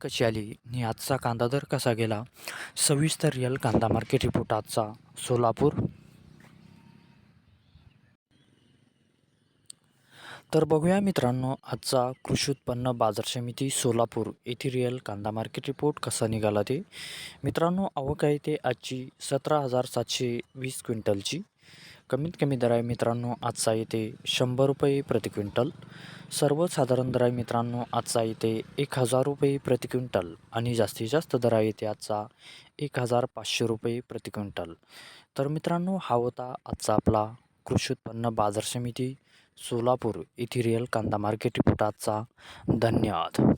कशी आली? आणि आजचा कांदा दर कसा गेला? सविस्तर रिअल कांदा मार्केट रिपोर्ट आजचा. सोलापूर. तर बघूया मित्रांनो आजचा कृषी उत्पन्न बाजार समिती सोलापूर येथे रिअल कांदा मार्केट रिपोर्ट कसा निघाला ते. मित्रांनो आवक आहे ते आजची सतरा हजार सातशे वीस क्विंटलची. कमीत कमी दर आहे मित्रांनो आजचा येते शंभर रुपये प्रति क्विंटल. सर्वसाधारण दर आहे मित्रांनो आजचा येते एक हजार रुपये प्रति क्विंटल आणि जास्तीत जास्त दर आहे येते आजचा एक हजार पाचशे रुपये प्रति क्विंटल. तर मित्रांनो हा होता आजचा आपला कृषी उत्पन्न बाजार समिती सोलापूर येथे रिअल कांदा मार्केट रिपोर्ट आजचा. धन्यवाद.